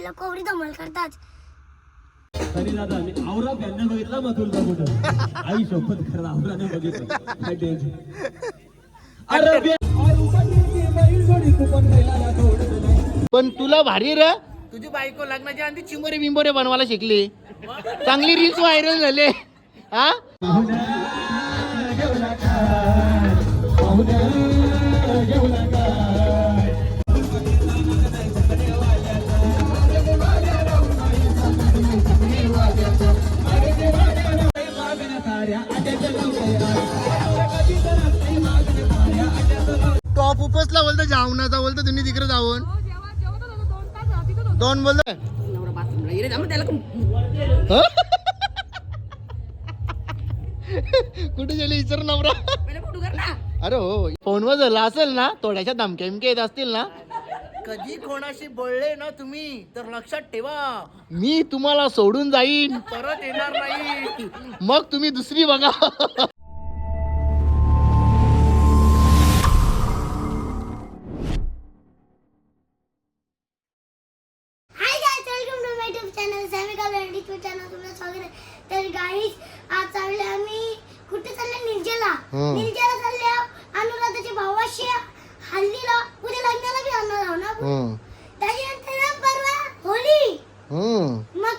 धमाल करतात. तरी दादा मी आवरा त्यांना बघितला मथुरचा आई शपथ खरं आवराने बघितलं. काय टेन्शन अरे बे- पण तुला भारी रे. तुझी बायको लग्नाच्या आधी चिंबोरे बिंबोरे बनवायला शिकली. चांगली रील्स व्हायरल झाले. हा? टॉप उपसला बोलतो जाऊनाचा बोलतो तुम्ही तिकडे जाऊन. दोन बोलतो. ह? कुठे गेले? इचर नवरा. अरे हो फोनवर झाला असेल ना थोड्याशा धमक्या येत असतील ना कधी कोणाशी बोलले ना तुम्ही तर लक्षात ठेवा. मी तुम्हाला सोडून जाईन. परत येणार नाही. मग तुम्ही दुसरी बघा. Hi guys welcome to my YouTube channel Sammy Kable YouTube channel तुमचं स्वागत आहे. तर आज चालले आम्ही कुठे चालले निर्जला. निर्जला चालले अनुराधाच्या भावाशी हल्दीला उद्या लग्नाला बी आणणार आहो ना आपण. हम्म, त्याच्यानंतर ना परवा होळी. हम्म. मग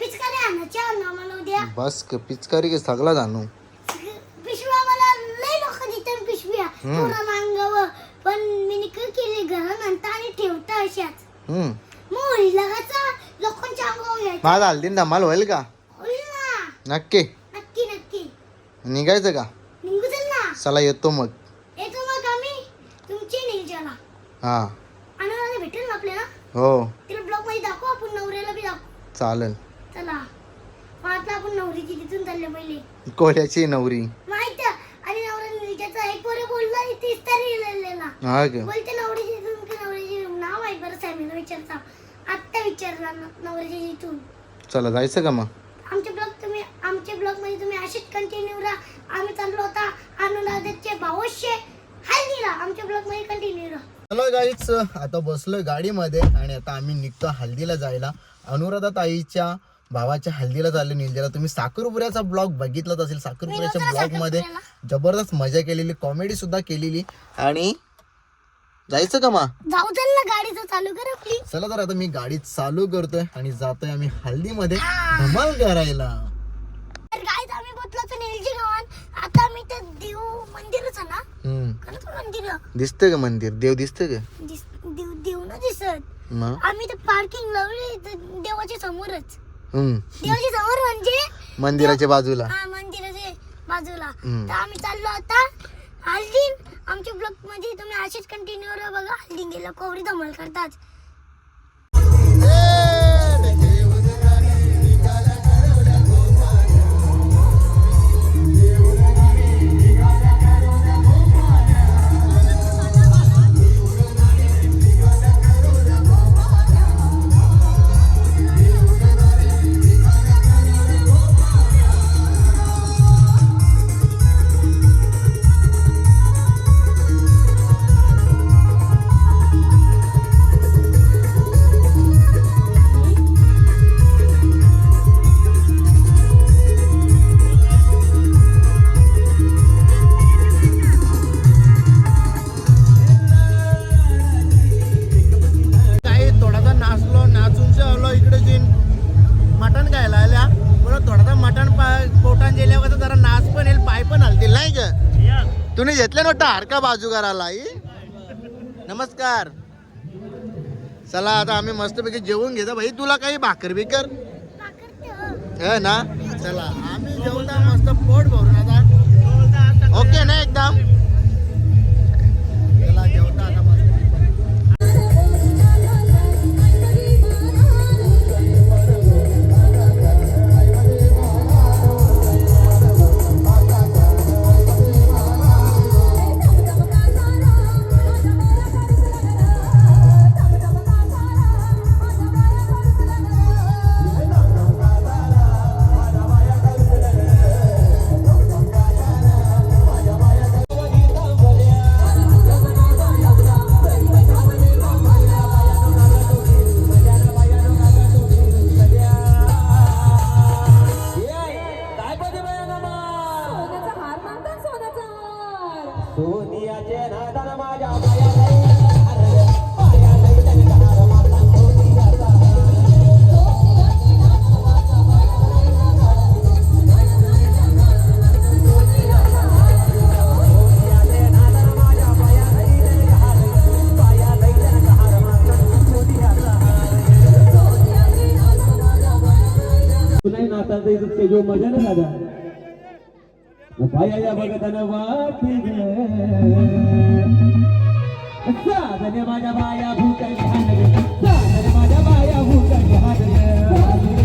पिचकारी आणायची उद्या. बस क- पिचकारी के सगळा जाणू पिशव्या मला लय लोक देतात पिशव्या. थोडा मांगावं. पण मी निकल केली घरात आणता आणि ठेवता अशाच. हम्म. मग होळीला कसा लोकांच्या अंगावर घ्यायचं. माझा हल्दीन धमाल होईल का? नक्की. नक्की नक्की. निघायचं का? निघू चल ना. चला येतो मग. येतो मग आम्ही. तुमची हा अनुराधा भेटेल ना आपल्याला हो. तिला ब्लॉगमध्ये दाखवू आपण नवऱ्याला बी दाखवू. चालेल. चला. आता आपण नवरीची तिथून चालले पहिले. कोल्याची नवरी. माहीत आणि नवरा निर्जाचा एक पोरे बोलला आणि तीस तरी लिहिलेला. हा का? बोलते नवरीची तिथून की नवरीची नाव आहे बरं सॅमीला विचारता. आत्ता विचारला न- नवरीची तिथून चला जायचं का मग? आमचे ब्लॉग तुम्ही आमच्या ब्लॉगमध्ये तुम्ही असेच कंटिन्यू राहा. आम्ही चाललो होता अनुराधाचे भावशे हल्दीला. आमच्या ब्लॉगमध्ये कंटिन्यू राहा. हॅलो गाईच आता बसलोय गाडीमध्ये आणि आता आम्ही निघतो हल्दीला जायला. अनुराधा ताईच्या भावाच्या हल्दीला चालले निलजेला तुम्ही साखरपुऱ्याचा ब्लॉग बघितलाच असेल. साखरपुऱ्याच्या ब्लॉगमध्ये जबरदस्त मजा केलेली कॉमेडी सुद्धा केलेली. आणि जायचं का मा? जाऊ चल ना गाडीचं चालू करा प्लीज चला तर आता मी गाडी चालू करतोय आणि जातोय आम्ही हल्दीमध्ये धमाल करायला तर गाईज आम्ही बोललो तर निलजी गावात आता आम्ही ते देव मंदिरच आहे ना? हम्म. कोणतं मंदिर. दिसतंय का मंदिर? देव दिसतंय का? दिस देव देव ना दिसत. मग? आम्ही ते पार्किंग लावली इथं देवाच्या समोरच. हम्म. देवाच्या समोर म्हणजे मंदिराच्या बाजूला. हा मंदिराच्या बाजूला. हम्म. तर आम्ही चाललो आता हल्दीन. आमच्या ब्लॉगमध्ये तुम्ही असेच कंटिन्यू बघा. हल्दीन गेलं कोवरी धमाल करतात. तुम्ही घेतले नव्हता हरका बाजू आई? नमस्कार. चला आता आम्ही मस्तपैकी जेवून घेतो. भाई तुला काही भाकर बिकर? हे ना? चला आम्ही जेवता मस्त पोट भरून आता. ओके ना एकदम? के जो मजा ना दादा पायाला बघताना वाटे साधन माझ्या बाया भूत साधन माझ्या बाया भूत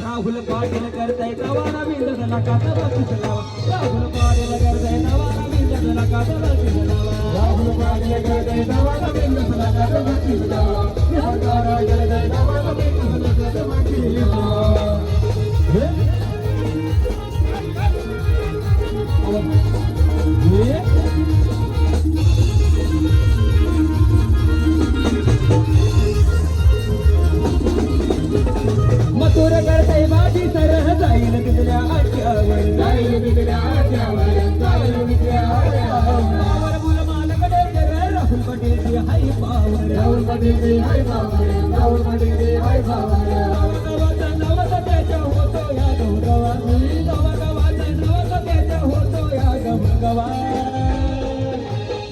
राहुल पाटील करताय नवाना बिंद झाला का तबाकीच लावा. राहुल पाटील करताय नवाना बिंद झाला का तबाकीच लावा. राहुल पाटील करताय नवाना बिंद झाला का तबाकीच लावा. सरकार करताय नवाना बिंद झाला का तबाकीच लावा. गौरवा गावाचा नवस त्याच्या होतो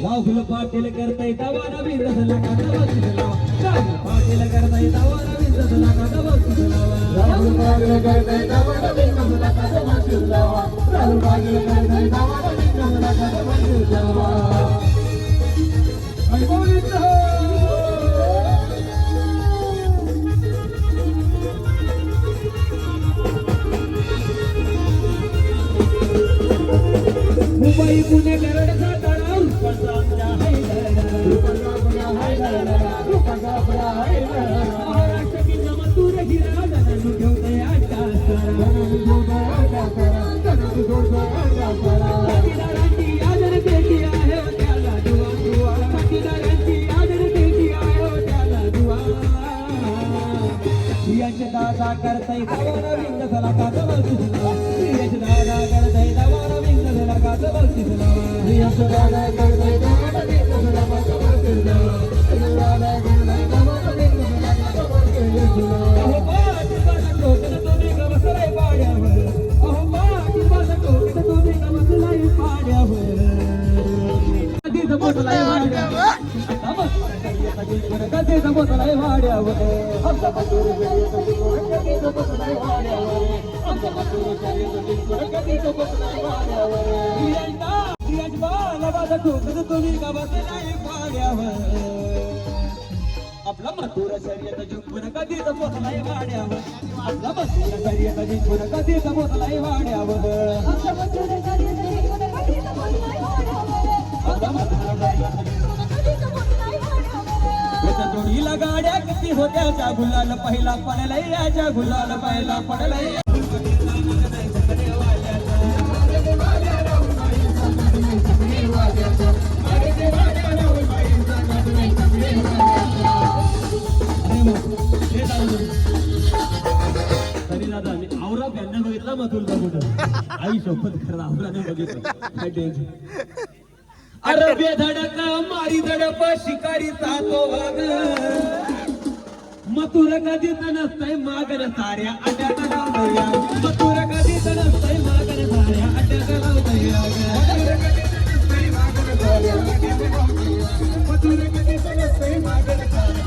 राहुल पाटील करताय दवा नवीन रसला का दवा लावा राहुल पाटील करताय दवा नवीन रसला का दवा लावा राहुल पाटील करताय दवा नवीन रसला का दवा लावा राहुल पाटील करताय दवा नवीन रसला का दवा लावा आटा सारा. जनानु ठेवतोय आटा सारा. साथीदारांची आदर आहे त्याला साथीदारांची आदर आहे त्याला दादा करतय झाला का जवळ तुझला झाला कधी आपला कधी शर्यत वाड्यावर. जोडीला गाड्या किती होत्या त्या गुलाल पहिला पडलाय याच्या गुलाल पहिला पडलाय. मथुरचा कुठं आई शपथ खरं नाही बघितलं. अरे बेधडक मारी धडप शिकारीचा तो वाघ. मथुर कधी नसतंय मागन साऱ्या अड्यात लावतया मथुर कधी नसतंय मागन साऱ्या अड्यात लावतया मथुर कधी नसतंय मागन साऱ्या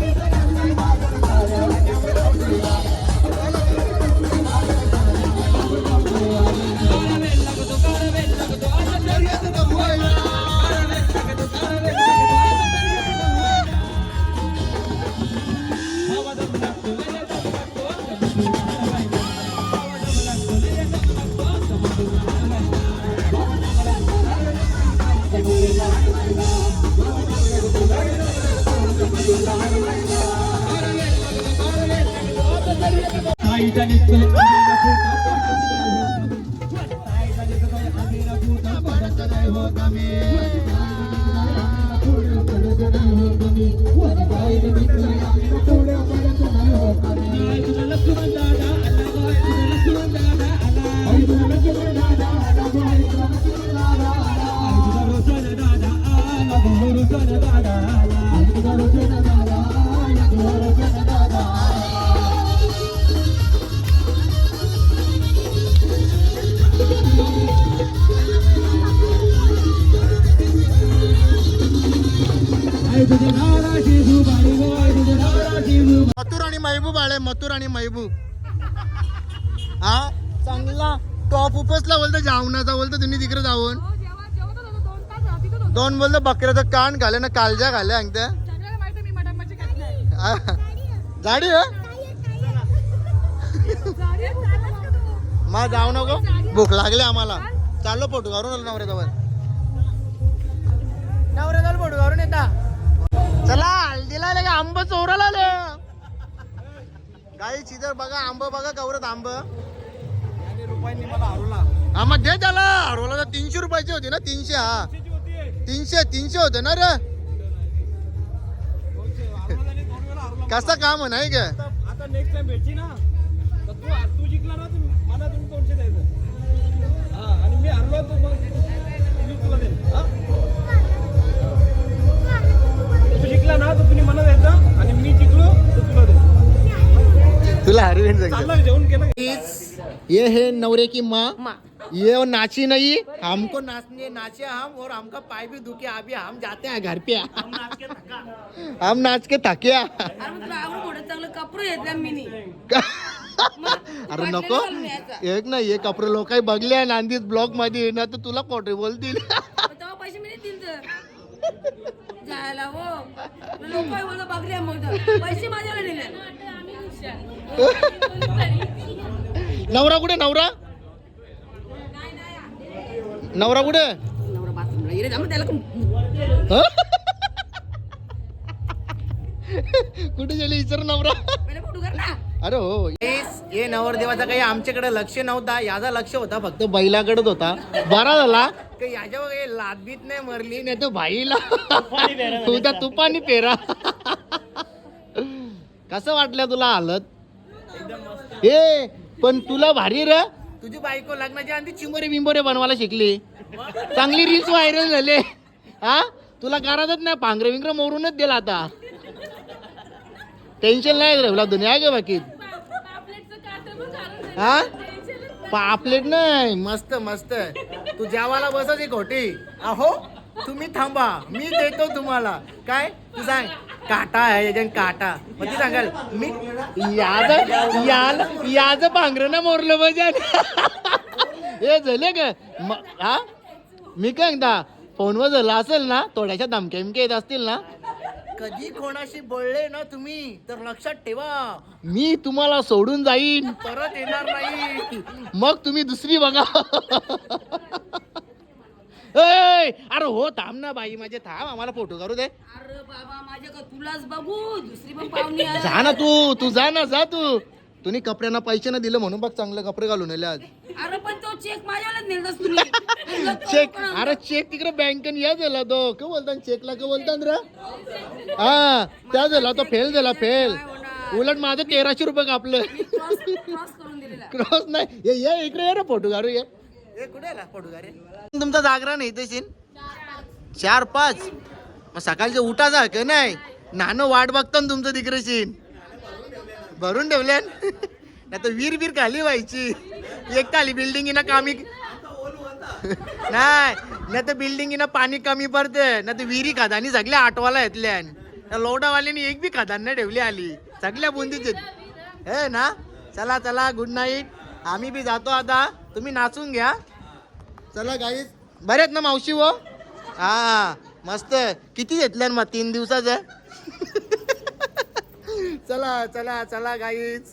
ビタニック महबूब आले मथुर आणि महबूब. हा? चांगला. टॉप उपसला बोलतो जावनाचा बोलतो तुम्ही तिकडे जाऊन. दोन बोलतो बकऱ्याचं कान घाले ना कालजा घाले अंगत्या हा. जाडी हो मग जाऊ नको. भूक लागली आम्हाला. चाललो फोटो काढून आलो नवऱ्याजवळ. नवऱ्याजवळ फोटो काढून येता. चला हल्दीला आले का? आंब चोराला आले. काही चिदर बघा आंब बघा गौरत आंब. हा मग दे त्याला हरवला तर तीनशे रुपयाची होती ना तीनशे हा. तीनशे तीनशे होते ना रे? कसं काम नाही का? आता नेक्स्ट टाइम भेटची ना तू जिंकला ना ये है नवरे की माँ? ये नाची नहीं हमको नाचने नाचे हम और हमका पाय भी दुखे अभी हम जाते हैं घर पे। हम नाच के थके। अरे मग तुला आवडून मोठं चांगलं कपडे मी अरे नको. एक ना हे कपडे लोक बघले नांदीत ब्लॉकमध्ये ना तर तुला कोठे बोलतील? तेव्हा पैसे मी देतील तर. जायला हो. लोक मला बघले मग तर. पैसे दिले नवरा कुठे? नवरा? नवरा कुठे? हं? कुठे गेले? इचर नवरा. पहिले फोटो कर ना. अरे हो. हे नवरदेवाचा काही आमच्याकडे लक्ष नव्हता. याचा लक्ष होता फक्त बैलाकडेच होता. बरा झाला. याच्यावर काही लादबीत नाही मरली. नाही तर भाईला. उद्या तुपानी पेरा. कसं वाटलं तुला हालत? ए पण तुला भारी रे. तुझी बायको लग्नाच्या आधी चिंबोरे बिंबोरे बनवायला शिकली. चांगली रील्स व्हायरल झाले. हा? तुला करायचंच नाही पांघरे विंगरे मोरूनच दिला आता. टेन्शन नाही तुला दुनिया गे बाकी? हा? पापलेट नाही. मस्त मस्त. तू जेवायला बसच एक होटी. अहो तुम्ही थांबा. मी देतो तुम्हाला. काय? तू सांग. काटा आहे याच्यान काटा. मग ती सांगाल मी याज याल याज पांघरं ना मोरलं पाहिजे. हे झाले का? म- हा? मी काय एकदा फोनवर झाला असेल ना थोड्याशा धमक्या बिमक्या येत असतील ना? कधी कोणाशी बोलले ना तुम्ही तर लक्षात ठेवा. मी तुम्हाला सोडून जाईन. परत येणार नाही. मग तुम्ही दुसरी बघा. अरे हो थांब ना बाई माझे थांब आम्हाला फोटो काढू दे. अरे बाबा माझ्या का तुलाच बघू दुसरी पण पाहुणी. जा ना तू तू जा ना जा तू. तुम्ही कपड्यांना पैसे ना दिलं म्हणून बघ चांगले कपडे घालून आले आज. अरे पण तो चेक माझ्यालाच नेलतास तुम्ही. तुला तो चेक पण अरे चेक तिकडे बँकेन या झाला तो. का बोलता चेकला का बोलतात रे? हा त्या झाला तो फेल झाला फेल उलट माझं तेराशे रुपये कापलं. क्रॉस क्रॉस करून दिलेला. क्रॉस नाही. ये ये इकडे ये रे फोटो काढू ये. कुठे तुमचा जागरण नाही तशी चार पाच. मग सकाळचे उठाचा का नाही? नानं वाट बघतो ना तुमचं तिकडे सीन भरून ठेवल्या नाही तर वीर वीर खाली व्हायची. एक खाली बिल्डिंगीना कामी नाही नाही तर बिल्डिंगीनं पाणी कमी पडते नाही तर विहिरी खादानी सगळ्या आठवाला येतल्या त्या लोडावाल्यानी एक बी खादान नाही ठेवली आली. सगळ्या बुंदीच हे ना? चला चला गुड नाईट आम्ही बी जातो आता. तुम्ही नाचून घ्या. चला गाईज बरे आहेत ना मावशी हो हा मस्त किती घेतल्या मग तीन दिवसाचं चला चला चला गाईज